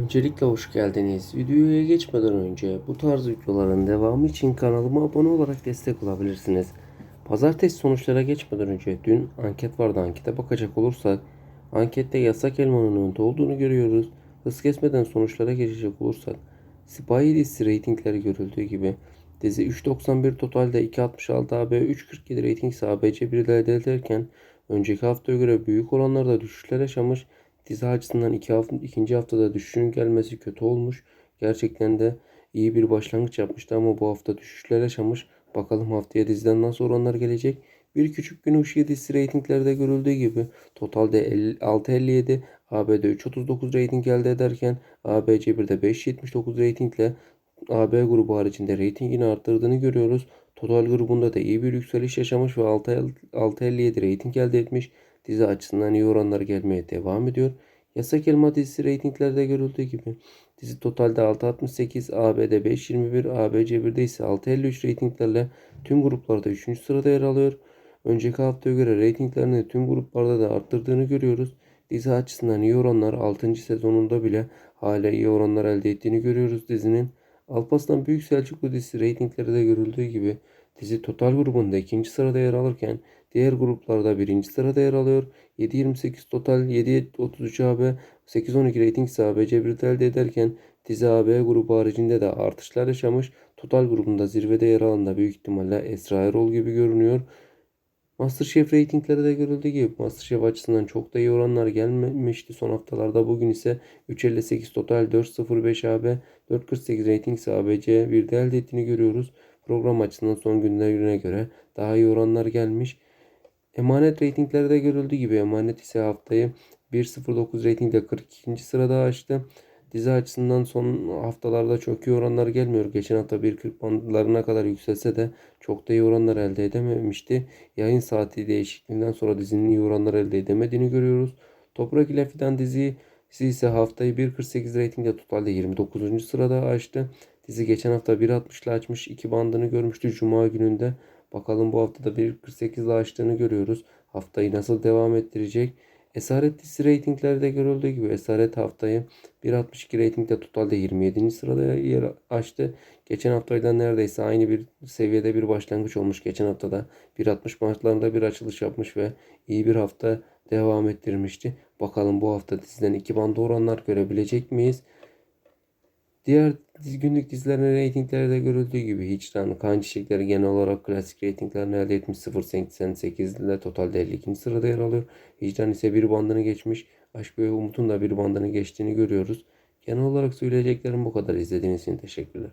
Öncelikle hoş geldiniz. Videoya geçmeden önce bu tarz videoların devamı için kanalıma abone olarak destek olabilirsiniz. Pazartesi sonuçlara geçmeden önce dün anket vardı. Ankete bakacak olursak ankette yasak elmanın önde olduğunu görüyoruz. Hız kesmeden sonuçlara geçecek olursak Sipahi dizisi reytingleri görüldüğü gibi dizi 3.91 totalde 2.66 AB 3.47 reyting ise ABC 1'de elde ederken önceki haftaya göre büyük oranlarda düşüşler yaşamış. Dizi açısından iki hafta, ikinci haftada düşüşün gelmesi kötü olmuş. Gerçekten de iyi bir başlangıç yapmıştı ama bu hafta düşüşler yaşamış. Bakalım haftaya diziden nasıl oranlar gelecek. Bir küçük gün ışığı dizisi reytinglerde görüldüğü gibi totalde 50 6.57 ABD 3.39 reyting elde ederken ABC 1'de 5.79 reytingle AB grubu haricinde reytingini arttırdığını görüyoruz. Total grubunda da iyi bir yükseliş yaşamış ve 6.57 reyting elde etmiş. Dizi açısından iyi oranlar gelmeye devam ediyor. Yasak Elma dizisi reytinglerde görüldüğü gibi dizi totalde 6.68, ABD 5.21, ABC 1'de ise 6.53 reytinglerle tüm gruplarda 3. sırada yer alıyor. Önceki haftaya göre reytinglerini tüm gruplarda da arttırdığını görüyoruz. Dizi açısından iyi oranlar 6. sezonunda bile hala iyi oranlar elde ettiğini görüyoruz dizinin. Alparslan Büyük Selçuklu dizisi reytinglerde görüldüğü gibi dizi total grubunda ikinci sırada yer alırken diğer gruplarda birinci sırada yer alıyor. 7.28 total 7.33 AB 8.12 reyting ise ABC 1'de elde ederken dizi AB grubu haricinde de artışlar yaşamış. Total grubunda zirvede yer alan da büyük ihtimalle Esra Erol gibi görünüyor. Masterchef reytingleri de görüldüğü gibi Masterchef açısından çok da iyi oranlar gelmemişti son haftalarda. Bugün ise 3.58 total 4.05 AB 4.48 reyting ise ABC 1'de elde ettiğini görüyoruz. Program açısından son günlerine göre daha iyi oranlar gelmiş. Emanet reytingleri de görüldüğü gibi Emanet ise haftayı 1.09 reytingle 42. sırada açtı. Dizi açısından son haftalarda çok iyi oranlar gelmiyor. Geçen hafta 1.40 bandlarına kadar yükselse de çok da iyi oranlar elde edememişti. Yayın saati değişikliğinden sonra dizinin iyi oranlar elde edemediğini görüyoruz. Toprak ile Fidan dizi ise haftayı 1.48 reytingle totalde 29. sırada açtı. Dizi geçen hafta 1.60 ile açmış 2 bandını görmüştü Cuma gününde. Bakalım bu hafta da 1.48 ile açtığını görüyoruz. Haftayı nasıl devam ettirecek? Esaret dizisi reytinglerde görüldüğü gibi Esaret haftayı 1.62 reytingde totalde 27. sırada yer açtı. Geçen haftayla neredeyse aynı bir seviyede bir başlangıç olmuş. Geçen haftada 1.60 maçlarında bir açılış yapmış ve iyi bir hafta devam ettirmişti. Bakalım bu hafta diziden iki banda oranlar görebilecek miyiz? Diğer günlük dizilerin reytingleri de görüldüğü gibi Hicran, Kan Çiçekleri genel olarak klasik reytinglerini elde etmiş 0.88 ile totalde 52. sırada yer alıyor. Hicran ise bir bandını geçmiş. Aşk ve Umut'un da bir bandını geçtiğini görüyoruz. Genel olarak söyleyeceklerim bu kadar. İzlediğiniz için teşekkürler.